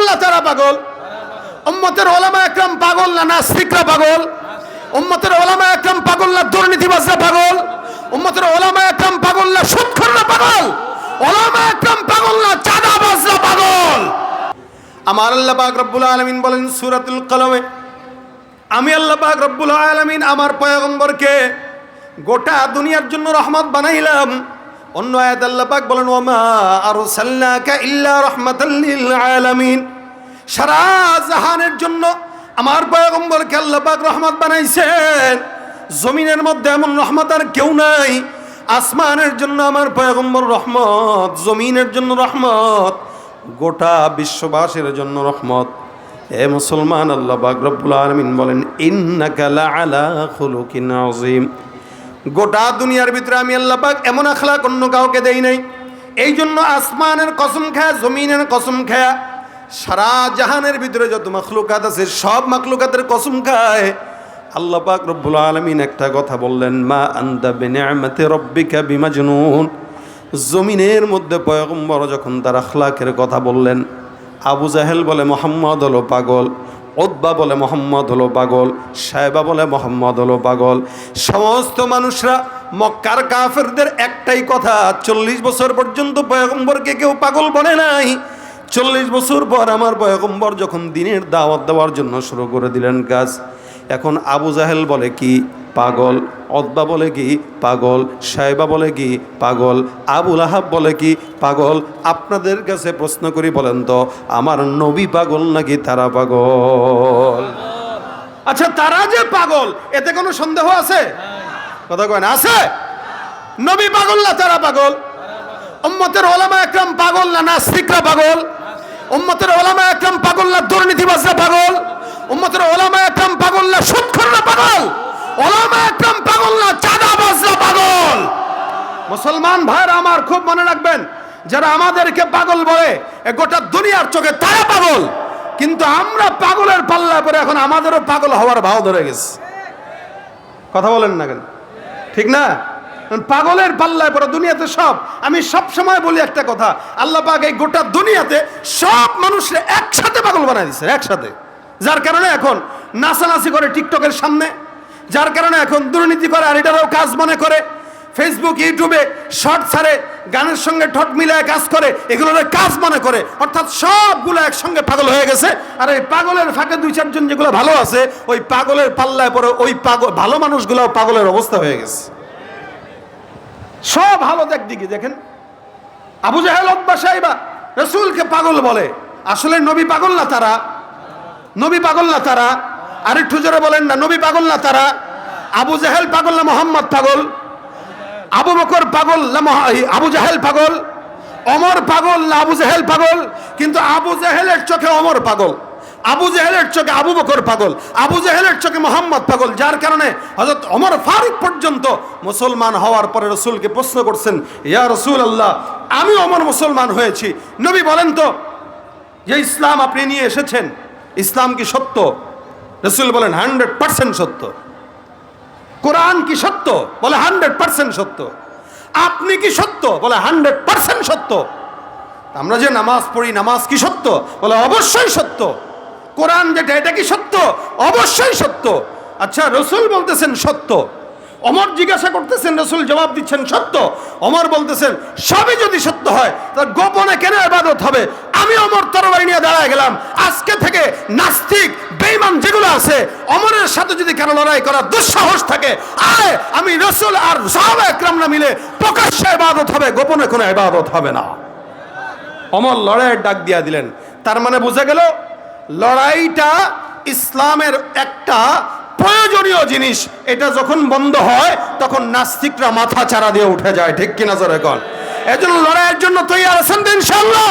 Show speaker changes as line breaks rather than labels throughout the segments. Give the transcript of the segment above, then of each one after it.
পাগল তারা পাগল? উম্মতের ওলামা একরাম পাগল না নাস্তিকরা পাগল? উম্মতের ওলামা একরাম পাগল না দুর্নীতিবাজরা পাগল? উম্মতের ওলামা একরাম পাগল না সুৎখররা পাগল? ওলামা একরাম পাগল না চাঁদাবাজরা পাগল? আমার আল্লাহ পাক রব্বুল আলামিন বলেন সূরাতুল কলমে, আমি আল্লাহ পাক রব্বুল আলামিন আমার পয়গম্বরকে গোটা দুনিয়ার জন্য রহমত বানাইলাম। অন্য আয়াত আল্লাহ পাক বলেন, ওমা আরসালনাকা ইল্লা রাহমাতাল লিল আলামিন। সারা জাহানের জন্য আমার পয়গম্বরকে আল্লাহ পাক রহমত বানাইছেন। জমিনের মধ্যে এমন রহমত আর কেউ নাই। আসমানের জন্য আমার পয়গম্বর রহমত, জমিনের জন্য রহমত, গোটা বিশ্ববাসীর জন্য রহমত। এ মুসলমান আল্লাহ পাক রব্বুল আলামিন বলেন, ইন্নাকা লাআলা খুলুকিন আযীম। গোটা দুনিয়ার ভিতরে আমি আল্লাহ পাক এমন আখলাক অন্য কাউকে দেই নাই। এই জন্য আসমানের কসম খায়া, জমিনের কসম খায়া, সারা জাহানের ভিতরে যত মাখলুকাত আছে, সব মাখলুকাতের কসম খায়। আল্লাহ পাক রব্বুল আলামিন একটা কথা বললেন, মা আনতা বিনিআমাতি রব্বিকা বিমাজনুন। জমিনের মধ্যে পয়গম্বর যখন তার আখলাকের কথা বললেন, আবু জাহেল বলে, মোহাম্মদ হলো পাগল। ওদ্বা বলে মোহাম্মদ হলো পাগল সাহেবা বলে মোহাম্মদ হলো পাগল। সমস্ত মানুষরা মক্কার কাফেরদের একটাই কথা, চল্লিশ বছর পর্যন্ত পয়গম্বরকে কেউ পাগল বলে নাই। চল্লিশ বছর পর আমার পয়গম্বর যখন দিনের দাওয়াত দেওয়ার জন্য শুরু করে দিলেন কাজ। এখন আবু জাহেল বলে কি পাগল অদ্বা বলে কি পাগল সাহেবা বলে কি পাগল আবুল আহাব বলে কি পাগল? আপনাদের কাছে প্রশ্ন করি বলেন তো, আমার নবী পাগল নাকি তারা পাগল? আচ্ছা তারা যে পাগল, এতে কোনো সন্দেহ আছে? কথা কয় না, আছে? নবী পাগল না তারা পাগল? উম্মতের ওলামা একরাম পাগল না নাস্তিকরা পাগল? উম্মতের ওলামা একরাম পাগল না দুর্নীতিবাজরা পাগল? উম্মতের ওলামা একরাম পাগল না সুৎখররা পাগল ওলামা একরাম পাগল না চাঁদাবাজরা পাগল মুসলমান ভাইরা আমার খুব মনে রাখবেন, যারা আমাদেরকে পাগল বলে গোটা দুনিয়ার চোখে তারা পাগল। কিন্তু আমরা পাগলের পাল্লা পরে এখন আমাদেরও পাগল হওয়ার ভাও ধরে গেছে। কথা বলেন না কেন? ঠিক না? পাগলের পাল্লায় পড়া দুনিয়াতে সব। আমি সব সময় বলি একটা কথা, আল্লাহ পাক এই গোটা দুনিয়াতে সব মানুষরা একসাথে পাগল বানাই দিচ্ছে একসাথে। যার কারণে এখন নাচানাচি করে টিকটকের সামনে, যার কারণে এখন দুর্নীতি করে আর এটারও কাজ মনে করে। ফেসবুক ইউটিউবে শর্ট ছাড়ে, গানের সঙ্গে ঠট মিলায় কাজ করে এগুলোর কাজ মনে করে। অর্থাৎ সবগুলো একসঙ্গে পাগল হয়ে গেছে। আর এই পাগলের ফাঁকে দুই চারজন যেগুলো ভালো আছে, ওই পাগলের পাল্লায় পরে ওই পাগল, ভালো মানুষগুলো পাগলের অবস্থা হয়ে গেছে। সব ভালো দেখ দিকে, দেখেন। আবু জাহেল সাহেবা রসুলকে পাগল বলে। আসলে নবী পাগল না তারা। নবী পাগল না তারা। আরেকটু জোরে বলেন না, নবী পাগল না তারা। আবু জাহেল পাগল না মোহাম্মদ পাগল? আবু বকর পাগল না আবু জাহেল পাগল? অমর পাগল না আবু জাহেল পাগল? কিন্তু আবু জাহেলের চোখে অমর পাগল। আবু জাহেলের চোখে আবু বকর পাগল। আবু জাহেলের চোখে মোহাম্মদ পাগল। যার কারণে হযরত অমর ফারুক পর্যন্ত মুসলমান হওয়ার পরে রসুলকে প্রশ্ন করছেন, ইয়া রসুল আল্লাহ আমি অমর মুসলমান হয়েছি। নবী বলেন তো, যে ইসলাম আপনি নিয়ে এসেছেন, ইসলাম কি সত্য? রসুল বলেন, হান্ড্রেড পার্সেন্ট সত্য। কোরআন কি সত্য? বলে হান্ড্রেড পার্সেন্ট সত্য। আপনি কি সত্য? বলে হান্ড্রেড পার্সেন্ট সত্য। আমরা যে নামাজ পড়ি, নামাজ কি সত্য? বলে অবশ্যই সত্য। কোরআন যেটা, এটা কি সত্য? অবশ্যই সত্য। আচ্ছা রসুল বলতেছেন সত্য। অমর জিজ্ঞাসা করতেছেন, রসুল জবাব দিচ্ছেন সত্য। অমর বলতেছেন, সবই যদি সত্য হয় তার গোপনে কেন ইবাদত হবে? আমি অমর তরবারি নিয়ে দাঁড়ায় গেলাম। আজকে থেকে নাস্তিক, বেঈমান যেগুলো আছে, অমরের সাথে যদি কেন লড়াই করার দুঃসাহস থাকে, আয়, আমি রসুল আর সাহাবা একরামরা মিলে প্রকাশ্যে ইবাদত হবে, গোপনে কোনো ইবাদত হবে না। অমর লড়াইয়ের ডাক দিয়া দিলেন। তার মানে বোঝা গেল, লড়াইটা ইসলামের একটা প্রয়োজনীয় জিনিস। এটা যখন বন্ধ হয়, তখন নাস্তিকরা মাথা চারা দিয়ে উঠে যায়। ঠিক কিনা জোরে কন? এজন্য লড়াইয়ের জন্য তৈরি আছেন ইনশাল্লাহ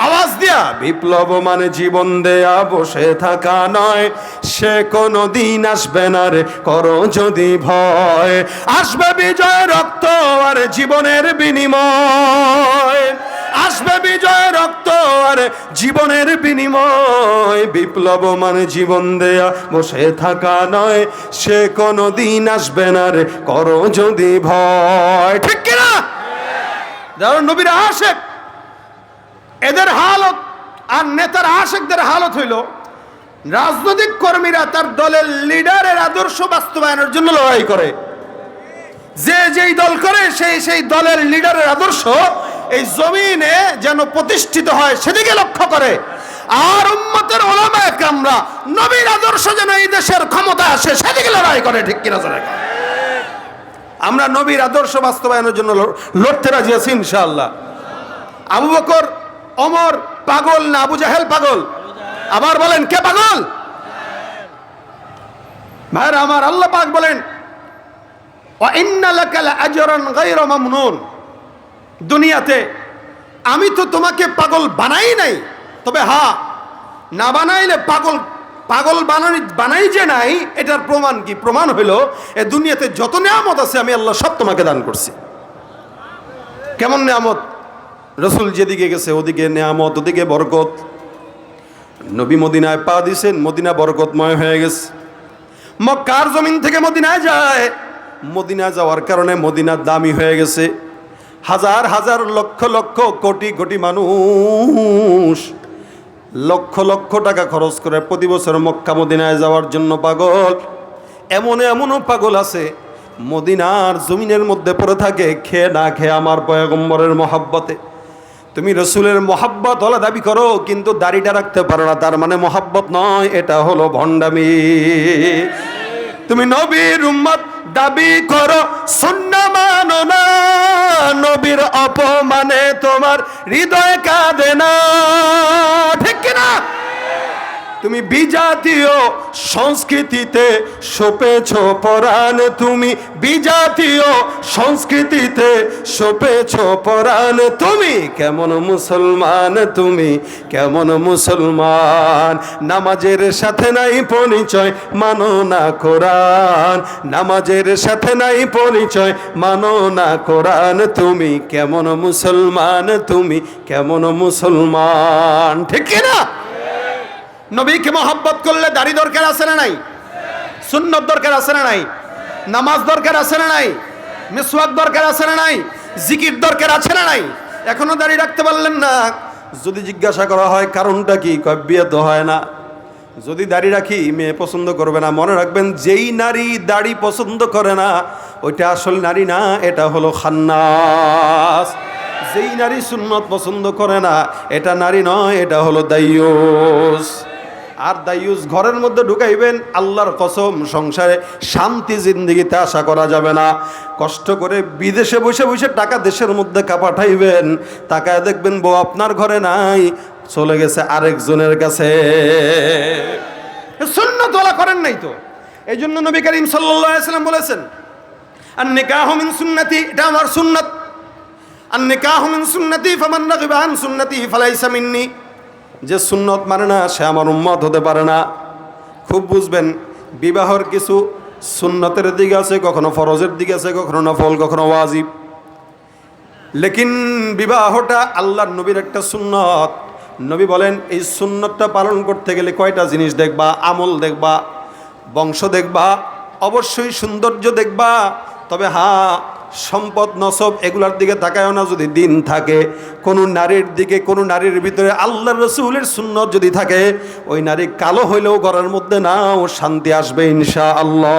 আওয়াজ দিয়া। বিপ্লব মানে জীবন দেয়া বসে থাকা নয়। সে কোনো দিন আসবে না রে করো যদি ভয়। আসবে বিজয় রক্ত আর জীবনের বিনিময়। আসবে বিজয় রক্ত আর জীবনের বিনিময়। বিপ্লব মানে জীবন দেয়া বসে থাকা নয়। সে কোনো দিন আসবে না রে করো যদি ভয়। ঠিক কিনা? যারা নবীর আশেক এদের হালত আর নেতার আশেকদের হালত হইল, রাজনৈতিক কর্মীরা তার দলের লিডারের আদর্শ বাস্তবায়নের জন্য লড়াই করে। যে যেই দল করে, সেই সেই দলের লিডারের আদর্শ এই জমিনে যেন প্রতিষ্ঠিত হয়, সেদিকে লক্ষ্য করে। আর উম্মতের ওলামা একরামরা নবীর আদর্শ যেন এই দেশের ক্ষমতা আসে, সেদিকে লড়াই করে, ঠিক কিনা কও। আমরা নবীর আদর্শ বাস্তবায়নের জন্য লড়- লড়তে রাজি আছি ইনশাআল্লাহ। আবু বকর অমর পাগল না আবু জাহেল পাগল? আবার বলেন, কে পাগল? ভাইরা আমার আল্লাহ পাক বলেন দুনিয়াতে আমি তো তোমাকে পাগল বানাই নাই, তবে হা, না বানাইলে পাগল পাগল বানানি, বানাই যে নাই, এটার প্রমাণ কি? প্রমাণ হইল, এ দুনিয়াতে যত নিয়ামত আছে, আমি আল্লাহ সব তোমাকে দান করছি। কেমন নিয়ামত? রসুল যেদিকে গেছে, ওদিকে নেয়ামত, ওদিকে বরকত। নবী মদিনায় পা দিছেন মদিনা বরকতময় হয়ে গেছে। মক্কার জমিন থেকে মদিনায় যায়। মদিনা যাওয়ার কারণে মদিনা দামি হয়ে গেছে। হাজার হাজার, লক্ষ লক্ষ, কোটি কোটি মানুষ লক্ষ লক্ষ টাকা খরচ করে প্রতি বছর মক্কা মদিনায় যাওয়ার জন্য পাগল। এমন এমনও পাগল আছে, মদিনার জমিনের মধ্যে পড়ে থাকে, খেয়ে না খেয়ে আমার পয়গম্বরের মহাব্বতে। তুমি রসুলের মহাব্বত হলে দাবি করো, কিন্তু দাড়িটা রাখতে পারো না, তার মানে মহাব্বত নয়, এটা হলো ভণ্ডামি। তুমি নবীর উম্মত দাবি করো শূন্য মানো না, নবীর অপমানে তোমার হৃদয় কাঁদে না। ঠিক কিনা? তুমি বিজাতীয় সংস্কৃতিতে সপেছ পরাণ, তুমি বিজাতীয় সংস্কৃতিতে সপেছ পরাণ, তুমি কেমন মুসলমান, তুমি কেমন মুসলমান? নামাজের সাথে নাই পরিচয়, মানো না কোরআন। নামাজের সাথে নাই পরিচয়, মানো না কোরআন। তুমি কেমন মুসলমান, তুমি কেমন মুসলমান। ঠিক না নবীকে মহাব্বত করলে দাড়ি দরকার আছে না নাই? সুন্নত দরকার আছে না নাই? নামাজ দরকার আছে না নাই? মিসওয়াক দরকার আছে না নাই? জিকির দরকার আছে না নাই? এখনও দাড়ি রাখতে পারলেন না। যদি জিজ্ঞাসা করা হয়, কারণটা কি? কয়, বিয়ে তো হয় না। যদি দাড়ি রাখি, মেয়ে পছন্দ করবে না, মনে রাখবেন যেই নারী দাড়ি পছন্দ করে না, ওইটা আসল নারী না, এটা হলো খান্নাস। যেই নারী সুন্নত পছন্দ করে না, এটা নারী নয়, এটা হলো দাইয়ুস। আর দাইয়ুস ঘরের মধ্যে ঢুকাইবেন, আল্লাহর কসম, সংসারে শান্তি, জিন্দিগিতে আশা করা যাবে না। কষ্ট করে বিদেশে বসে বসে টাকা দেশের মধ্যে কাপাঠাইবেন টাকায় দেখবেন বউ আপনার ঘরে নাই, চলে গেছে আরেকজনের কাছে। সুন্নত তোলা করেন নাই তো। এই জন্য নবী করিম সাল্লাম বলেছেন আর নিকাহ মিন সুন্নতি এটা আমার সুন্নত। আর নিকাহ মিন সুন্নতি ফামান রাগিবা আন সুন্নতি ফালাইসা মিন্নি যে সুন্নত মানে না, সে আমার উম্মত হতে পারে না। খুব বুঝবেন, বিবাহর কিছু সুন্নতের দিকে আছে, কখনো ফরজের দিকে আছে, কখনো নফল, কখনো ওয়াজিব। লেকিন বিবাহটা আল্লাহর নবীর একটা সুন্নত। নবী বলেন, এই সুন্নতটা পালন করতে গেলে কয়টা জিনিস দেখবা? আমল দেখবা, বংশ দেখবা, অবশ্যই সৌন্দর্য দেখবা। তবে হ্যাঁ সম্পদ, নসব এগুলার দিকে তাকায় না যদি দিন থাকে। কোনো নারীর দিকে, কোনো নারীর ভিতরে আল্লাহ রসুলের সুন্নত যদি থাকে, ওই নারী কালো হইলেও ঘরের মধ্যে না ও শান্তি আসবে ইনশা আল্লাহ